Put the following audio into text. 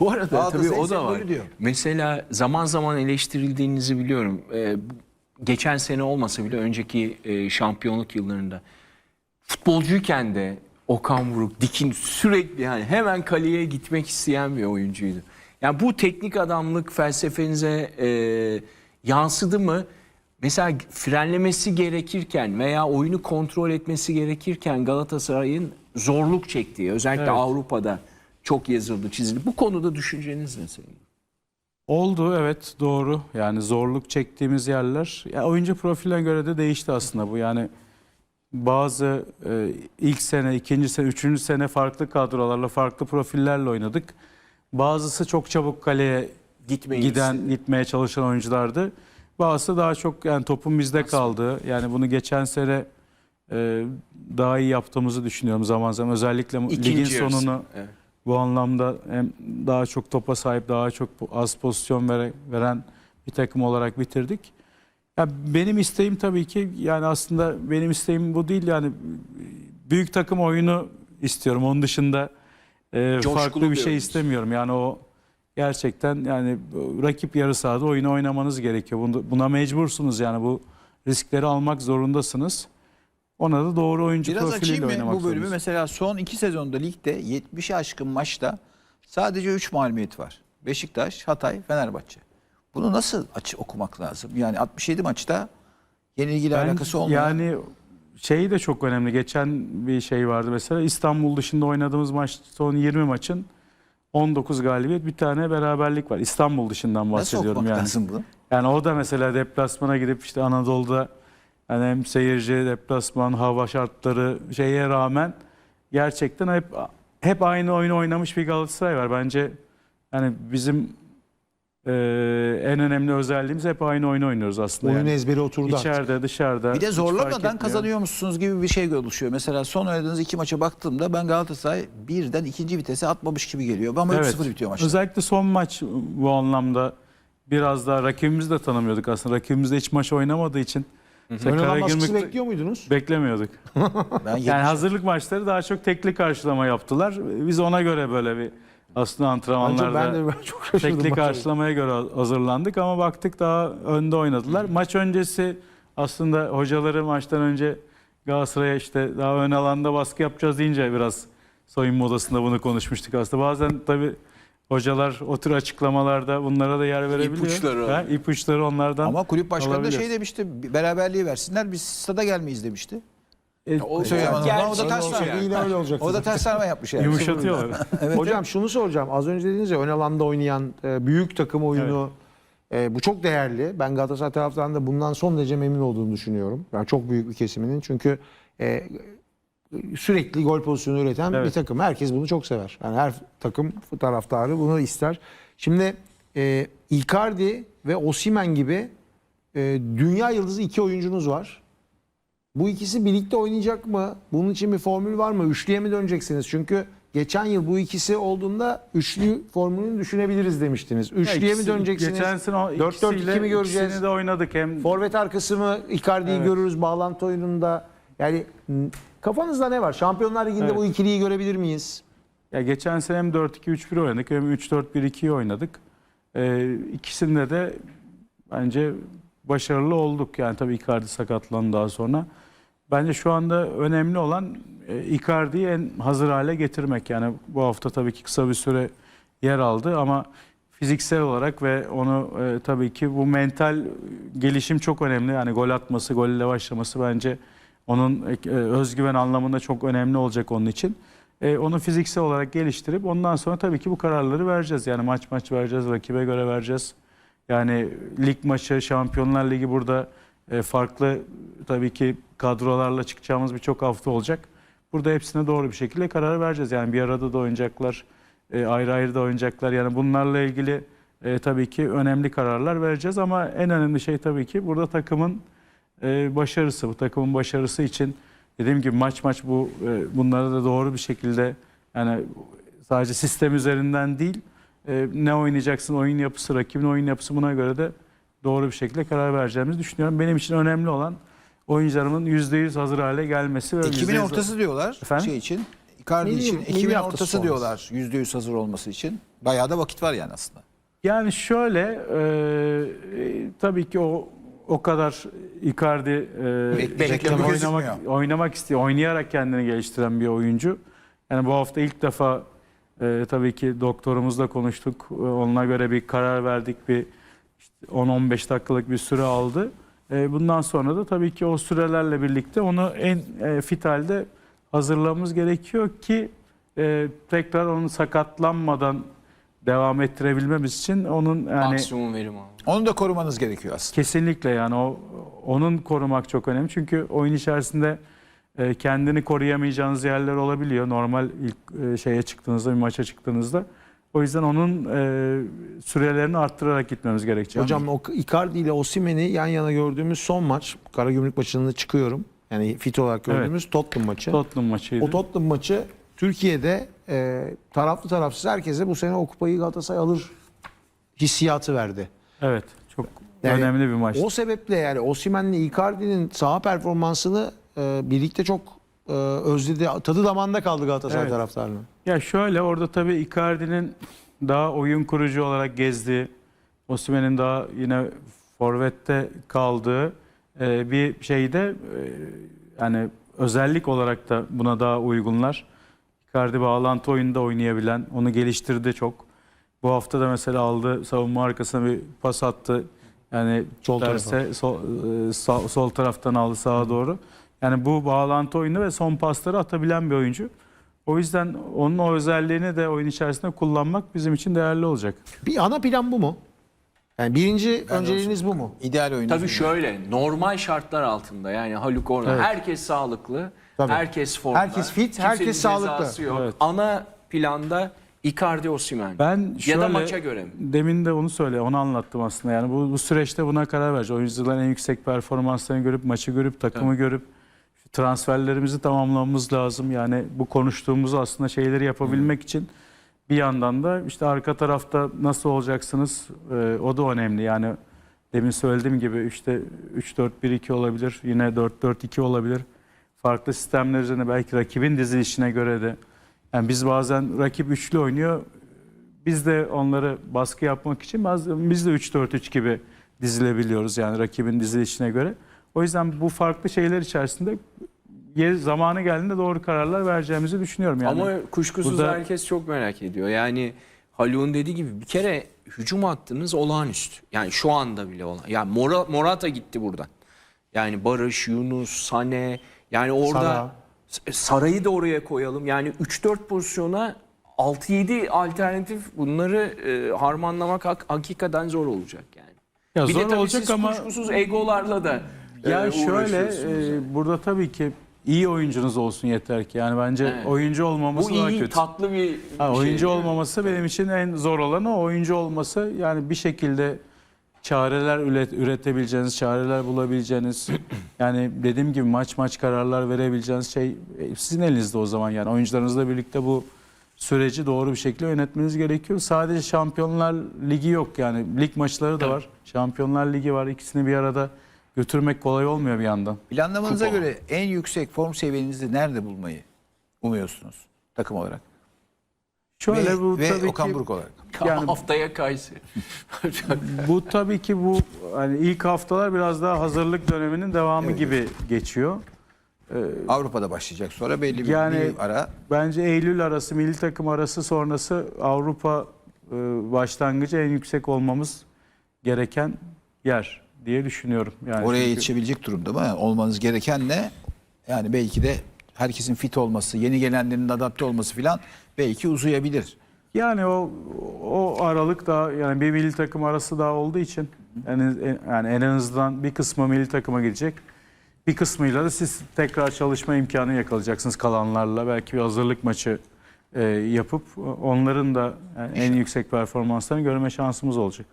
Bu arada Galatasaray tabii o da var. diyor. Mesela zaman zaman eleştirildiğinizi biliyorum. Ee, geçen sene olmasa bile önceki e, şampiyonluk yıllarında futbolcuyken de Okan Buruk, Dikin sürekli yani hemen kaleye gitmek isteyen bir oyuncuydu. Yani bu teknik adamlık felsefenize e, yansıdı mı? Mesela frenlemesi gerekirken veya oyunu kontrol etmesi gerekirken Galatasaray'ın zorluk çektiği özellikle Evet. Avrupa'da çok yazıldı çizildi. Bu konuda düşünceniz ne senin? Oldu evet doğru. Yani zorluk çektiğimiz yerler. Ya oyuncu profiline göre de değişti aslında bu. Yani bazı e, ilk sene, ikinci sene, üçüncü sene farklı kadrolarla, farklı profillerle oynadık. Bazısı çok çabuk kaleye Gitmeyi giden, istedi. gitmeye çalışan oyunculardı. Bazısı daha çok yani topun bizde kaldı. Yani bunu geçen sene e, daha iyi yaptığımızı düşünüyorum zaman zaman. Özellikle İkinci ligin yarısı. sonunu Evet. Bu anlamda hem daha çok topa sahip, daha çok az pozisyon vere- veren bir takım olarak bitirdik. Ya benim isteğim tabii ki yani aslında benim isteğim bu değil yani büyük takım oyunu istiyorum. Onun dışında e, Coşkulu farklı bir bir şey istemiyorum. Yani o gerçekten yani rakip yarı sahada oyunu oynamanız gerekiyor. Buna mecbursunuz yani bu riskleri almak zorundasınız. Ona da doğru oyuncu Biraz profiliyle açayım mı oynamak bu bölümü? zorundasınız. Mesela son iki sezonda ligde 70'i aşkın maçta sadece 3 mağlubiyet var. Beşiktaş, Hatay, Fenerbahçe. Bunu nasıl açı okumak lazım? Yani 67 maçta yenilgiyle Ben- alakası olmayan Yani şey de çok önemli. Geçen bir şey vardı mesela İstanbul dışında oynadığımız maç son 20 maçın 19 galibiyet bir tane beraberlik var. İstanbul dışından nasıl bahsediyorum okumak yani. lazım bunu? Yani o da mesela deplasmana gidip işte Anadolu'da yani hem seyirci, deplasman, hava şartları şeye rağmen gerçekten hep hep aynı oyunu oynamış bir Galatasaray var. Bence yani bizim eee, en önemli özelliğimiz hep aynı oyunu oynuyoruz aslında. Oyun yani. ezberi oturdu artık. İçeride, dışarıda. Bir de zorlamadan kazanıyormuşsunuz gibi bir şey oluşuyor. Mesela son oynadığınız iki maça baktığımda ben Galatasaray birden ikinci vitese atmamış gibi geliyor. Ama 3-0 bitiyor maçta. Özellikle son maç bu anlamda biraz daha rakibimizi de tanımıyorduk aslında. Rakibimiz de hiç maç oynamadığı için Sakarya baskısı girmek bekliyor muydunuz? beklemiyorduk. Ben Yani hazırlık maçları daha çok tekli karşılama yaptılar. Biz ona göre böyle bir aslında antrenmanlarda ben de ben çok tekli karşılamaya göre hazırlandık ama baktık daha önde oynadılar. Maç öncesi aslında hocaları maçtan önce Galatasaray'a işte daha ön alanda baskı yapacağız deyince biraz soyunma odasında bunu konuşmuştuk aslında. Bazen tabii hocalar o tür açıklamalarda bunlara da yer verebiliyor. İpuçları Ha, ipuçları onlardan Ama kulüp başkanı da alabiliyor. şey demişti. Beraberliği versinler biz stada gelmeyiz demişti. E, O- bana. Gerçi O da ters yani. Yine öyle olacak. O da ters sarma yapmış yani. yumuşatıyorlar. Hocam şunu soracağım. Az önce dediniz ya ön alanda oynayan e, büyük takım oyunu e, bu çok değerli. Ben Galatasaray taraftarının da bundan son derece memnun olduğunu düşünüyorum. Yani çok büyük bir kesiminin. Çünkü e, sürekli gol pozisyonu üreten bir Evet. takım. Herkes bunu çok sever. Yani her takım taraftarı bunu ister. Şimdi e, Icardi ve Osimhen gibi e, dünya yıldızı iki oyuncunuz var. Bu ikisi birlikte oynayacak mı? Bunun için bir formül var mı? Üçlüye mi döneceksiniz? Çünkü geçen yıl bu ikisi olduğunda üçlü formülünü düşünebiliriz demiştiniz. Üçlüye mi İkisi- döneceksiniz? Geçen sene o 4-4-2 ikisiyle mi göreceğiz? de oynadık hem Forvet arkası mı Icardi'yi Evet. görürüz bağlantı oyununda? Yani kafanızda ne var? Şampiyonlar Ligi'nde Evet. bu ikiliyi görebilir miyiz? Ya geçen sene hem 4-2-3-1 oynadık hem 3-4-1-2'yi oynadık. Ee, ikisinde de bence başarılı olduk. Yani tabii Icardi sakatlandı daha sonra. Bence şu anda önemli olan e, Icardi'yi en hazır hale getirmek. Yani bu hafta tabii ki kısa bir süre yer aldı ama fiziksel olarak ve onu e, tabii ki bu mental gelişim çok önemli. Yani gol atması, golle başlaması bence onun e, özgüven anlamında çok önemli olacak onun için. E, onu fiziksel olarak geliştirip ondan sonra tabii ki bu kararları vereceğiz. Yani maç maç vereceğiz, rakibe göre vereceğiz. Yani lig maçı, Şampiyonlar Ligi burada e, farklı tabii ki kadrolarla çıkacağımız birçok hafta olacak. Burada hepsine doğru bir şekilde karar vereceğiz. Yani bir arada da oynayacaklar, e, ayrı ayrı da oynayacaklar. Yani bunlarla ilgili e, tabii ki önemli kararlar vereceğiz ama en önemli şey tabii ki burada takımın e, başarısı. Bu takımın başarısı için dediğim gibi maç maç bu e, bunları da doğru bir şekilde yani sadece sistem üzerinden değil e, ne oynayacaksın oyun yapısı rakibin oyun yapısı buna göre de doğru bir şekilde karar vereceğimizi düşünüyorum. Benim için önemli olan oyuncularımın %100 hazır hale gelmesi ve Ekibin %100 ortası diyorlar Efendim? şey için. Icardi Milli- için milli ekibin hafta ortası sonrası. diyorlar %100 hazır olması için. Bayağı da vakit var yani aslında. Yani şöyle e, e, tabii ki o o kadar Icardi e, Bekleyecek oynamak, gözükmüyor. oynamak istiyor. Oynayarak kendini geliştiren bir oyuncu. Yani bu hafta ilk defa e, tabii ki doktorumuzla konuştuk. E, Onunla göre bir karar verdik. Bir işte 10-15 dakikalık bir süre aldı. E, bundan sonra da tabii ki o sürelerle birlikte onu en e, fit halde hazırlamamız gerekiyor ki e, tekrar onu sakatlanmadan devam ettirebilmemiz için onun yani Maksimum verim. Onu da korumanız gerekiyor aslında. kesinlikle yani o onun korumak çok önemli. Çünkü oyun içerisinde e, kendini koruyamayacağınız yerler olabiliyor. Normal ilk e, şeye çıktığınızda, bir maça çıktığınızda. O yüzden onun e, sürelerini arttırarak gitmemiz gerekecek. Hocam o Icardi ile Osimhen'i yan yana gördüğümüz son maç Karagümrük maçında çıkıyorum. Yani fit olarak gördüğümüz Tottenham maçı. Tottenham maçıydı. O Tottenham maçı Türkiye'de e, taraflı tarafsız herkese bu sene o kupayı Galatasaray alır hissiyatı verdi. evet, çok Yani önemli bir maçtı. O sebeple yani Osimhen'le Icardi'nin saha performansını e, birlikte çok e, özledi. Tadı damağında kaldı Galatasaray Evet. taraftarının. Ya şöyle orada tabii Icardi'nin daha oyun kurucu olarak gezdiği, Osimhen'in daha yine forvette kaldığı e, bir şeyde e, yani özellik olarak da buna daha uygunlar. Icardi bağlantı oyununda oynayabilen, onu geliştirdi çok. Bu hafta da mesela aldı savunma arkasına bir pas attı. Yani Sol derse sol, e, sağ- sol taraftan aldı sağa doğru. Yani bu bağlantı oyunu ve son pasları atabilen bir oyuncu. O yüzden onun o özelliğini de oyun içerisinde kullanmak bizim için değerli olacak. Bir ana plan bu mu? Yani birinci önceliğiniz bu mu? İdeal oyuncu. Tabii şöyle normal şartlar altında yani Haluk orada Evet. herkes sağlıklı, Tabii. herkes formda. Herkes fit, kimsenin herkes cezası sağlıklı. Yok. Evet. Ana planda Icardi Osimhen. Ben ya şöyle, da maça göre mi? Demin de onu söyle, onu anlattım aslında. Yani bu, bu süreçte buna karar vereceğiz. Oyuncuların en yüksek performanslarını görüp, maçı görüp, takımı görüp transferlerimizi tamamlamamız lazım. Yani bu konuştuğumuz aslında şeyleri yapabilmek için bir yandan da işte arka tarafta nasıl olacaksınız e, o da önemli. Yani demin söylediğim gibi işte 3-4-1-2 olabilir, yine 4-4-2 olabilir. Farklı sistemler üzerine belki rakibin dizilişine göre de. Yani biz bazen rakip üçlü oynuyor. Biz de onları baskı yapmak için bazen biz de 3-4-3 gibi dizilebiliyoruz yani rakibin dizilişine göre. O yüzden bu farklı şeyler içerisinde yer- zamanı geldiğinde doğru kararlar vereceğimizi düşünüyorum. Yani Ama kuşkusuz burada- herkes çok merak ediyor. Yani Haluk'un dediği gibi bir kere hücum hattınız olağanüstü. Yani şu anda bile olan. Yani Mora, Morata gitti buradan. Yani Barış, Yunus, Sane. Yani orada Sara. S- Saray'ı da oraya koyalım. Yani 3-4 pozisyona 6-7 alternatif bunları e, harmanlamak hak- hakikaten zor olacak yani. ya bir zor de tabii olacak siz ama kuşkusuz egolarla da e, ya şöyle uğraşıyorsunuz yani. e, burada tabii ki iyi oyuncunuz olsun yeter ki. Yani bence Evet. oyuncu olmaması Bu daha iyi, kötü. tatlı bir Ha, şey. oyuncu olmaması benim için en zor olanı o oyuncu olması. Yani bir şekilde çareler üret, üretebileceğiniz, çareler bulabileceğiniz yani dediğim gibi maç maç kararlar verebileceğiniz şey e, sizin elinizde o zaman yani oyuncularınızla birlikte bu süreci doğru bir şekilde yönetmeniz gerekiyor. Sadece Şampiyonlar Ligi yok yani lig maçları da var. Şampiyonlar Ligi var. İkisini bir arada götürmek kolay olmuyor bir yandan. Planlamanıza Kupa. göre en yüksek form seviyenizi nerede bulmayı umuyorsunuz takım olarak? Şöyle ve bu ve tabii Okan ki Buruk olarak. yani- haftaya Kayseri. Bu tabii ki bu hani ilk haftalar biraz daha hazırlık döneminin devamı gibi geçiyor. Avrupa'da başlayacak sonra belli bir, Yani- bir ara. Bence Eylül arası, milli takım arası sonrası Avrupa e, başlangıcı en yüksek olmamız gereken yer diye düşünüyorum. Yani Oraya çünkü- yetişebilecek durumda mı? Yani olmanız gereken ne? Yani belki de herkesin fit olması, yeni gelenlerin adapte olması filan belki uzayabilir. Yani o o aralık daha yani bir milli takım arası daha olduğu için yani, yani en azından bir kısmı milli takıma gidecek. Bir kısmıyla da siz tekrar çalışma imkanı yakalayacaksınız kalanlarla. Belki bir hazırlık maçı e, yapıp onların da yani en yüksek performanslarını görme şansımız olacak.